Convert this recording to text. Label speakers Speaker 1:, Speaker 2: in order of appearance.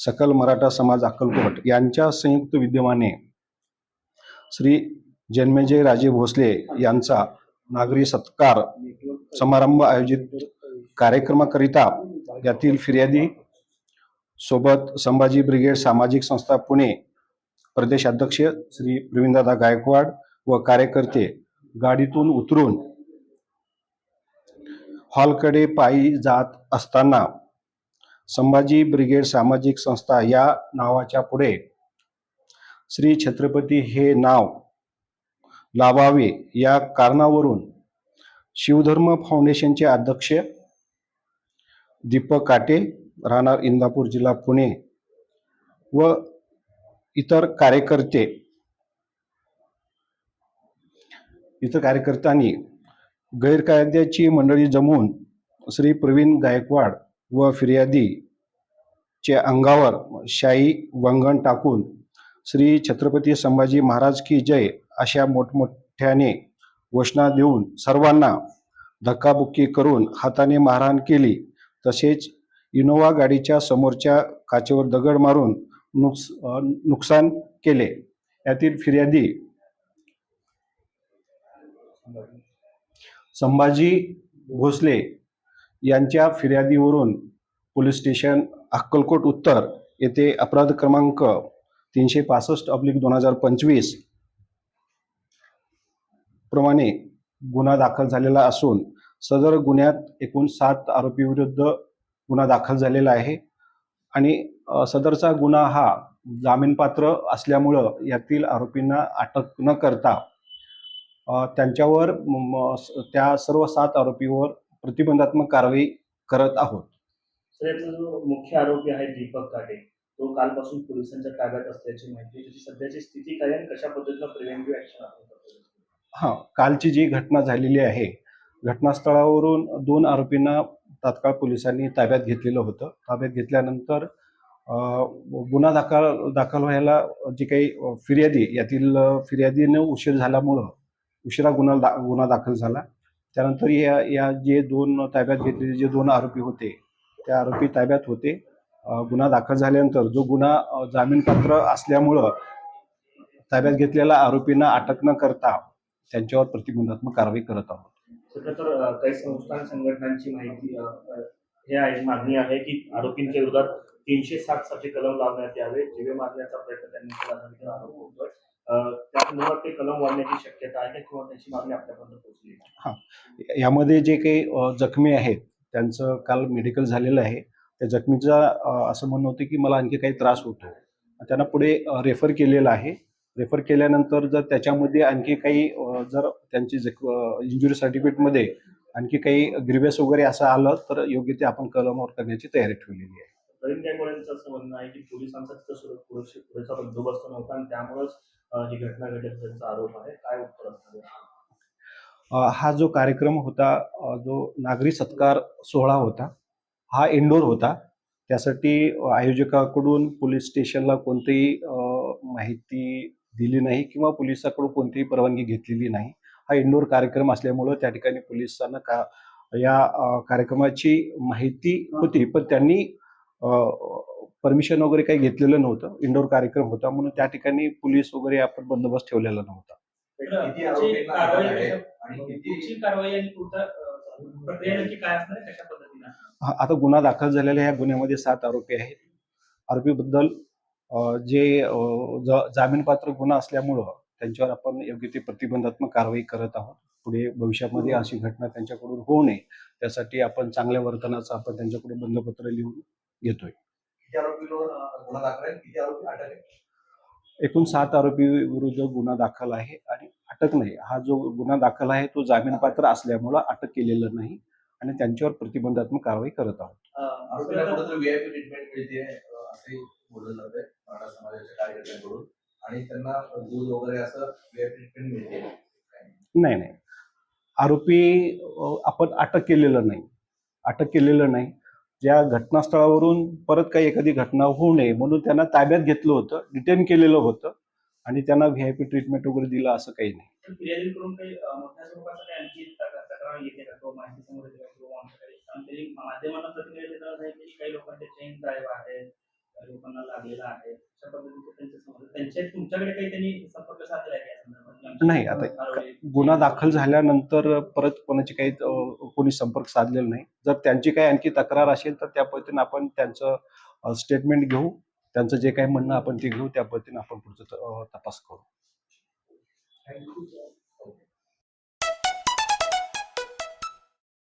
Speaker 1: सकल मराठा समाज अक्कलकोट यांच्या संयुक्त विद्यमाने श्री जन्मेजय राजे भोसले यांचा नागरी सत्कार समारंभ आयोजित कार्यक्रमाकरिता यातील फिर्यादी सोबत संभाजी ब्रिगेड सामाजिक संस्था पुणे प्रदेशाध्यक्ष श्री प्रवीणदादा गायकवाड व कार्यकर्ते गाडीतून उतरून हॉलकडे पायी जात असताना संभाजी ब्रिगेड सामाजिक संस्था या नावाच्या पुढे श्री छत्रपती हे नाव लावावे या कारणावरून शिवधर्म फाउंडेशनचे अध्यक्ष दीपक काटे राहणार इंदापूर जिल्हा पुणे व इतर कार्यकर्ते इतर कार्यकर्त्यांनी गैरकायद्याची मंडळी जमवून श्री प्रवीण गायकवाड व फिर्यादीच्या अंगावर शाई वंगण टाकून श्री छत्रपती संभाजी महाराज की जय अशा मोठमोठ्याने घोषणा देऊन सर्वांना धक्काबुक्की करून हाताने मारहाण केली. तसेच इनोवा गाडीच्या समोरच्या काचेवर दगड मारून नुकस नुकसान केले. यातील फिर्यादी संभाजी भोसले यांच्या फिर्यादीवरून पोलीस स्टेशन अक्कलकोट उत्तर येथे अपराध क्रमांक तीनशे पासष्ट अब्लिक दोन हजार पंचवीस प्रमाणे गुन्हा दाखल झालेला असून सदर गुन्ह्यात एकूण सात आरोपीविरुद्ध गुन्हा दाखल झालेला आहे. आणि सदरचा गुन्हा हा जामीनपात्र असल्यामुळं यातील आरोपींना अटक न करता त्यांच्यावर म- त्या सर्व सात आरोपीवर प्रतिबंधात्मक कारवाई करत आहोत.
Speaker 2: यातला जो मुख्य आरोपी आहे दीपक काटे तो कालपासून पोलिसांच्या ताब्यात असल्याची माहिती. त्याची सध्याची स्थिती काय आणि कशा पद्धतीनं प्रिव्हेंटिव्ह ऍक्शन आपण करतो
Speaker 1: हां कालची जी घटना झालेली आहे घटनास्थळावरून दोन आरोपींना तात्काळ पोलिसांनी ताब्यात घेतलेलं होतं. ताब्यात घेतल्यानंतर गुन्हा दाखल दाखल व्हायला जी काही फिर्यादी यातील फिर्यादीनं उशीर झाल्यामुळं उशिरा गुन्हा दा गुन्हा दाखल झाला. त्यानंतर या या जे दोन ताब्यात घेतलेले जे दोन आरोपी होते त्या आरोपी ताब्यात होते. गुन्हा दाखल झाल्यानंतर जो गुन्हा जामीनपात्र असल्यामुळं ताब्यात घेतलेल्या आरोपींना अटक न करता त्यांच्यावर प्रतिबंधात्मक कारवाई करत आहोत.
Speaker 2: तर काही संस्थान संघटनांची माहिती हे आहे मागणी आहे की आरोपींच्या विरोधात तीनशे सात साठी कलम लावण्यात यावे जीवे मारण्याचा प्रयत्न त्यांनी केला आरोप होतोय. त्या संदर्भात ते कलम वाढण्याची शक्यता आहे किंवा त्याची मागणी आपल्यापर्यंत पोहोचली आहे?
Speaker 1: यामध्ये जे काही जखमी आहेत त्यांचं काल मेडिकल झालेलं आहे. त्या जखमीचा असं म्हणणं होतं की मला आणखी काही त्रास होतो. त्यांना पुढे रेफर केलेलं आहे. रेफर केल्यानंतर जर त्याच्यामध्ये आणखी काही जर त्यांची जख इंजुरी सर्टिफिकेटमध्ये आणखी काही ग्रिव्हियस वगैरे असं आलं तर योग्य ते आपण कलमावर करण्याची तयारी ठेवलेली आहे.
Speaker 2: प्रवीण असं म्हणणं आहे की पोलिसांचा तिथं पुरेसा बंदोबस्त नव्हता आणि त्यामुळेच ही घटना त्यांचा आरोप आहे. काय उत्तर असणार
Speaker 1: हा जो कार्यक्रम होता जो नागरी सत्कार सोहळा होता हा इंडोर होता. त्यासाठी आयोजकाकडून पोलीस स्टेशनला कोणतीही माहिती दिली नाही किंवा पोलिसाकडून कोणतीही परवानगी घेतलेली नाही. हा इंडोर कार्यक्रम असल्यामुळं त्या ठिकाणी पोलिसांना का या कार्यक्रमाची माहिती होती. पण त्यांनी परमिशन वगैरे काही घेतलेलं नव्हतं. इंडोर कार्यक्रम होता. म्हणून त्या ठिकाणी पोलीस वगैरे आपण बंदोबस्त ठेवलेला नव्हता. हा- आता गुन्हा दाखल झालेला ह्या गुन्ह्यामध्ये सात आरोपी आहेत. आरोपीबद्दल जे जामीनपात्र गुन्हा असल्यामुळं त्यांच्यावर आपण योग्य ते प्रतिबंधात्मक कारवाई करत आहोत. पुढे भविष्यामध्ये अशी घटना त्यांच्याकडून होऊ नये. त्यासाठी आपण चांगल्या वर्तनाचं आपण त्यांच्याकडून बंधपत्र लिहून घेतोय.
Speaker 3: किती आरोपींवर अं, गुन्हा दाखल आहे किती आरोपी अटक आहे?
Speaker 1: एकूण सात आरोपी विरुद्ध गुन्हा दाखल आहे आणि अटक नाही. हा जो गुन्हा दाखल आहे तो जामीनपात्र असल्यामुळं अटक केलेलं नाही आणि त्यांच्यावर प्रतिबंधात्मक कारवाई करत आहोत. नाही नाही. आरोपी आपण अटक केलेलं नाही. अटक केलेलं नाही. ज्या घटनास्थळावरून परत काही एखादी घटना होऊ नये म्हणून त्यांना ताब्यात घेतलं होतं डिटेन केलेलं होतं आणि त्यांना व्ही आय पी ट्रीटमेंट वगैरे दिलं असं काही नाही.
Speaker 4: काही मोठ्या आणखी माहिती आणि काही लोकांचे ड्राईव्ह
Speaker 2: लोकांना लागलेला आहे? अशा पद्धतीचे त्यांच्या तुमच्याकडे काही त्यांनी संपर्क साधलेला आहे
Speaker 1: नाही, आता गुन्हा दाखल झाल्यानंतर परत कोणाची काही कोणी संपर्क साधलेला नाही. जर त्यांची काही आणखी तक्रार असेल तर त्या पद्धतीने आपण त्यांचं स्टेटमेंट घेऊ. त्यांचं जे काही म्हणणं आपण ते घेऊ. त्या पद्धतीने आपण पुढचं तपास करू.